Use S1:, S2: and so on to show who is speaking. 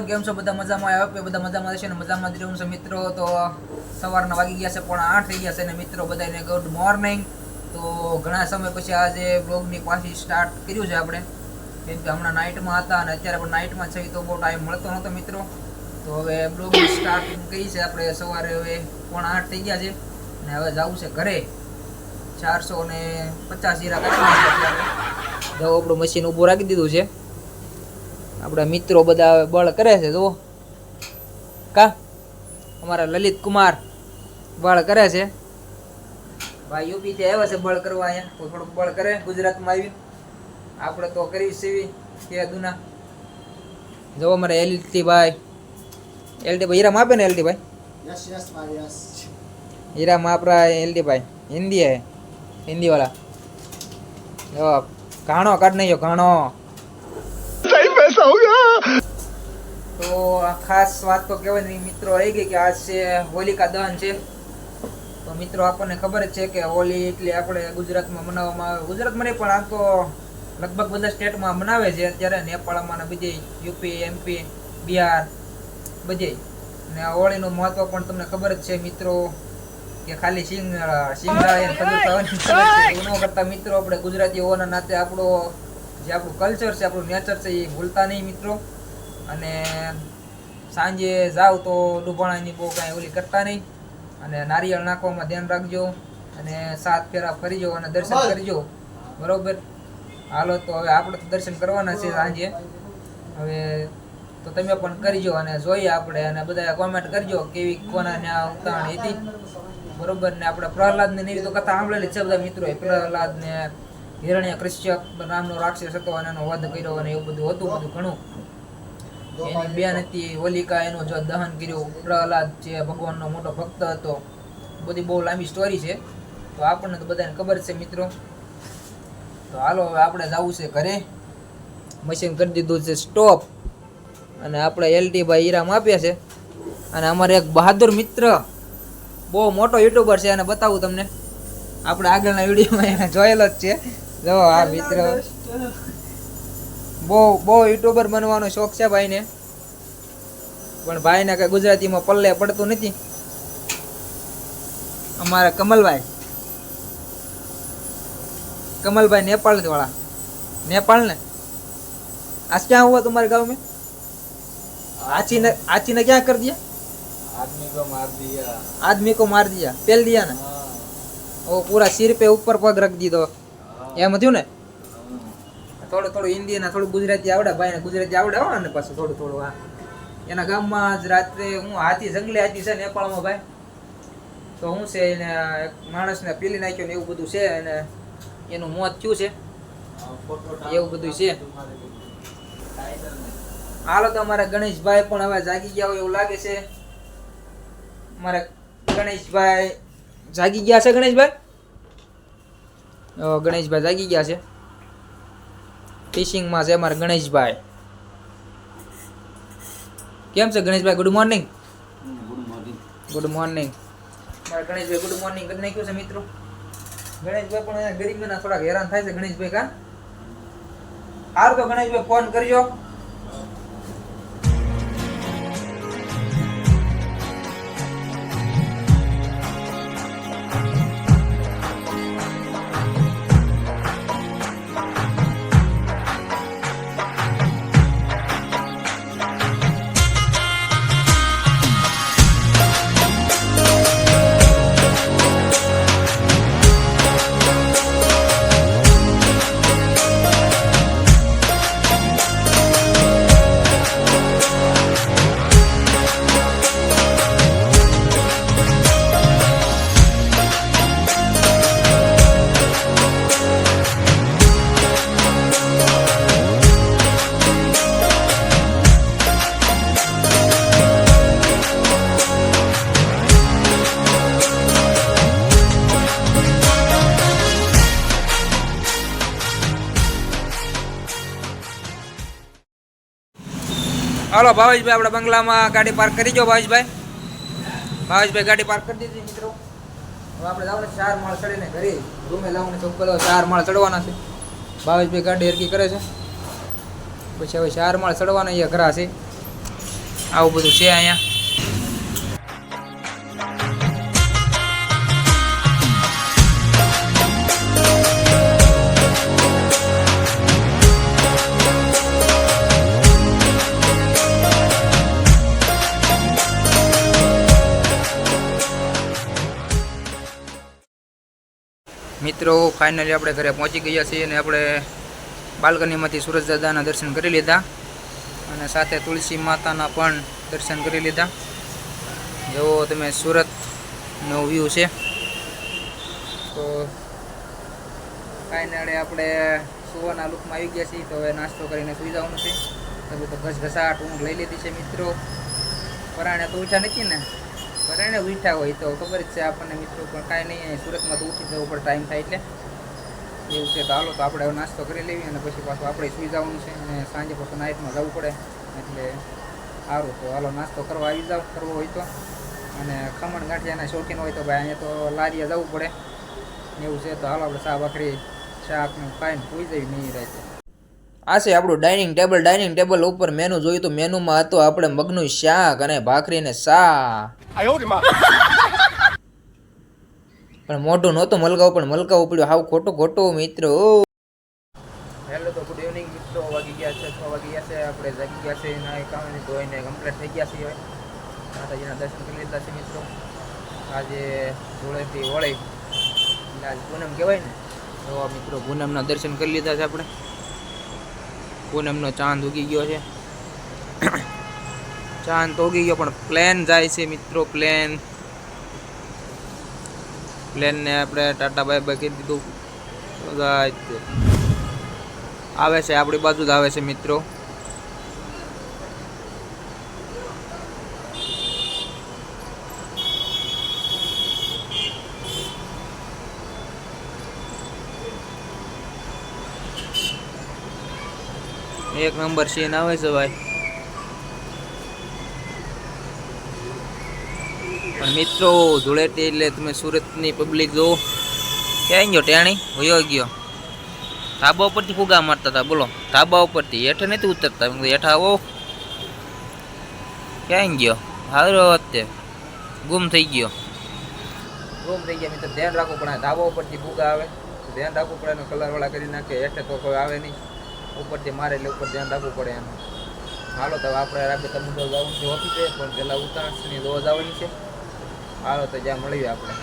S1: Everyone કેમ છો? બધા મજામાં? આવ્યો કે બધા મજામાં છે ને મજામાં જ રહેવું છે મિત્રો, તો સવારના વાગી ગયા છે, પણ આઠ થઈ ગયા છે ને મિત્રો બધાને ગુડ મોર્નિંગ તો ઘણા સમય પછી આજે બ્લોગની પાછી સ્ટાર્ટ કર્યું છે આપણે. કેમ કે હમણાં નાઇટમાં હતા અને અત્યારે પણ નાઇટમાં છે, તો બહુ ટાઈમ મળતો નહોતો મિત્રો. તો હવે બ્લોગની સ્ટાર્ટિંગ કરી છે આપણે. સવારે હવે પોણા આઠ થઈ ગયા છે અને હવે જવું છે ઘરે. ચારસો ને પચાસ હીરા કાઢી આપણું મશીન ઊભું રાખી દીધું છે. આપણા મિત્રો બધા બળ કરે છે જુઓ. કા? અમારા લલિત કુમાર બળ કરે છે. ભાઈ યુપીથી આવ્યા છે બળ કરવા અહીંયા. કોઈ થોડુંક બળ કરે ગુજરાતમાં આવી. આપણે તો કરી સીવી કે દુના જવો મારા એલટી ભાઈ. એલટી ભાઈ હીરામાં આપે ને એલટી ભાઈ?
S2: યસ યસ
S1: ભાઈ યસ. હીરામાં આપણા એલટી ભાઈ. હિન્દી હે હિન્દીવાળા. જો ઘાણો કાઢ નહીં ઘાણો. તો ખાસ વાત તો કહેવાય ને મિત્રો રહી ગઈ કે આજ છે હોલિકા દહન છે. તો મિત્રો આપણને ખબર છે કે હોલી એટલે આપણે ગુજરાતમાં મનાવવામાં આવે. ગુજરાતમાં નહીં, પણ આ તો લગભગ બધા સ્ટેટમાં મનાવે છે. અત્યારે નેપાળમાં ને બધે યુપી, એમપી, બિહાર બધે. ને આ હોળીનું મહત્વ પણ તમને ખબર જ છે મિત્રો, કે ખાલી સિંગ સિંગ કરતા મિત્રો, આપણે ગુજરાતી હોવાના નાતે આપણો જે આપણું કલ્ચર છે આપણું નેચર છે એ ભૂલતા નહીં મિત્રો. અને સાંજે જાવ તો ડૂબાણાની બહુ કાંઈ ઓલી કરતા નહીં. અને નારિયેળ નાખવામાં ધ્યાન રાખજો. અને સાત ફેરા ફરીજો અને દર્શન કરજો બરોબર? હાલો તો હવે આપણે તો દર્શન કરવાના છે સાંજે. હવે તો તમે પણ કરજો અને જોઈએ આપણે અને બધા કોમેન્ટ કરજો કેવી કોના ત્યાં ઉતાવળ હતી. બરોબર? ને આપણે પ્રહલાદ ને એવી તો કથા સાંભળેલી છે બધા મિત્રો પ્રહલાદ ને હિરણ્ય કૃષ્યપ નામનો રાક્ષસ હતો અને એનો વધ કર્યો અને એવું બધું હતું બધું ઘણું. એની બેન હતી હોલિકા એનું જો દહન કર્યું પ્રહલાદ જે ભગવાનનો મોટો ભક્ત હતો. બધી બહુ લાંબી સ્ટોરી છે. તો આપણને તો બધાને ખબર છે મિત્રો. તો હાલો હવે આપણે જવું છે ઘરે. મશીન કરી દીધું છે સ્ટોપ અને આપણે એલટી ભાઈ ઈરામ આપ્યા છે. અને અમારે એક બહાદુર મિત્ર બહુ મોટો યુટ્યુબર છે અને બતાવું તમને. આપણે આગળના વિડીયોમાં એને જોયેલો જ છે. જો આ મિત્ર બહુ બહુ યુટ્યુબર બનવાનો શોખ છે ભાઈને પણ ભાઈને કઈ ગુજરાતીમાં પલ્લે પડતું નથી અમારા કમલભાઈ कमलभाई नेपाल वाला नेपाल ने आज क्या हुआ तुम्हारे गांव में आची ने आची ने क्या कर दिया
S2: आदमी को मार दिया
S1: आदमी को मार दिया पेल दिया ना वो पूरा सिर पे ऊपर पग रख દીધો એમ થયું ને? થોડું થોડું હિન્દી ને થોડું ગુજરાતી આવડે ભાઈ ને ગુજરાતી આવડે હો ને પાછું થોડું થોડું હા એના ગામમાં જ રાત્રે હું હાથી જંગલી હાથી છે નેપાળમાં ભાઈ. તો હું છે એને એક માણસને પીલી નાખ્યો ને એવું બધું છે અને એનું મોત થયું છે. એવું બધું છે. હાલો તો અમારા ગણેશભાઈ પણ હવે જાગી ગયા હોય એવું લાગે છે. મારા ગણેશભાઈ જાગી ગયા છે ગણેશભાઈ? ગણેશભાઈ જાગી ગયા છે. ફિશિંગમાં છે અમારા ગણેશભાઈ. કેમ છે Ganeshbhai
S2: good morning
S1: good morning મારા ગણેશભાઈ ગુડ મોર્નિંગ કરી નાખ્યું છે મિત્રો. ગણેશભાઈ પણ ગરીબના થોડાક હેરાન થાય છે. ગણેશભાઈ કા? હાર તો ગણેશભાઈ ફોન કરજો. હાલો ભાવેશભાઈ, આપણા બંગલામાં ગાડી પાર્ક કરી જો ભાવેશભાઈ. ભાવેશભાઈ, ગાડી પાર્ક કરી દીધી મિત્રો. હવે આપણે જવાનું ચાર માળ ચડીને ઘરે. રૂમે લાવવાનું છે ઉપર ચાર માળ ચડવાના છે. ભાવેશભાઈ ગાડી હરકી કરે છે. પછી હવે ચાર માળ ચડવાના, અહીંયા ઘરા છે. આવું બધું છે અહીંયા. મિત્રો ફાઇનલી આપણે ઘરે પહોંચી ગયા છીએ અને આપણે બાલ્કનીમાંથી સુરજ દાદાના દર્શન કરી લીધા અને સાથે તુલસી માતાના પણ દર્શન કરી લીધા. જેવો તમે સુરતનો વ્યૂ છે, તો ફાઇનલી આપણે સુવાના લુકમાં આવી ગયા છીએ. તો હવે નાસ્તો કરીને સુઈ જવાનું છે. તો ઘસઘસાટ ઊંઘ લઈ લીધી છે મિત્રો. પરાણે તો ઊંચા નથી ને? પરાણે વીઠા હોય તો ખબર જ છે આપણને મિત્રો, પણ કાંઈ નહીં, અહીં સુરતમાં તો ઉઠી જવું પડે ટાઈમ થાય એટલે. એવું છે, તો હાલો તો આપણે નાસ્તો કરી લેવી અને પછી પાછું આપણે સુઈ જવાનું છે અને સાંજે પાછું નાઇટમાં જવું પડે. એટલે સારું, તો હાલો નાસ્તો કરવા આવી જાવ કરવો હોય તો. અને ખમણ ગાંઠિયાના શોખીન હોય તો ભાઈ, અહીંયા તો લારીએ જવું પડે. એવું છે, તો હાલો આપણે શાહ શાક ને ખાઈને સુઈ જવી નહીં રહે આ છે આપણું ડાઇનિંગ ટેબલ ડાઇનિંગ ટેબલ ઉપર મેનુ જોયું તો મેનુમાં હતું આપણે મગનું શાક અને ભાખરી ને સા પણ મોઢું નહોતું મલકાવું પણ મલકાવું પડ્યું. હાવ ખોટું ખોટું મિત્રો. હેલો તો ગુડ ઇવનિંગ મિત્રો. વાગી ગયા છે છ વાગી ગયા છે. આપણે જાગી ગયા છે નાઈ કામે ધોઈને કમ્પ્લીટ થઈ ગયા છે હવે. માતાજીના દર્શન કરી લીધા છે મિત્રો. આજે ધૂળેટી હોળી આજ પૂનમ કહેવાય ને? તો મિત્રો પૂનમના દર્શન કરી લીધા છે આપણે. પૂનમનો ચાંદ ઉગી ગયો છે. ચાંદ તો ઉગી ગયો, પણ પ્લેન જાય છે મિત્રો, પ્લેન. પ્લેનને આપણે ટાટા બાય બાય કરી દીધું. આવે છે, આપણી બાજુ જ આવે છે મિત્રો. એક નંબર સીન આવે છે ભાઈ. પણ મિત્રો, ધૂળેટી એટલે તમે સુરતની પબ્લિક જુઓ ક્યાં ગયો ટેણી? વયો ગયો. ધાબા ઉપરથી ફુગા મારતા હતા, બોલો. ધાબા ઉપરથી. હેઠે નથી ઉતરતા. હેઠા આવો. ક્યાં ગયો? હારો અત્યારે. ગુમ થઈ ગયો. ગુમ થઈ ગયા. મિત્રો, ધ્યાન રાખવું પડે. ધાબા ઉપરથી ફુગા આવે. ધ્યાન રાખવું પડે એનો કલર વાળા કરી નાખે. હેઠે તો કોઈ આવે નહીં. ઉપરથી મારે એટલે ઉપર ધ્યાન રાખવું પડે એનું હાલો, તો આપણે રાબે તમને જવાનું છે પણ પેલા ઉત્તરાયણની રોજ જવાની છે. હાલો, તો જ્યાં મળીએ આપણે.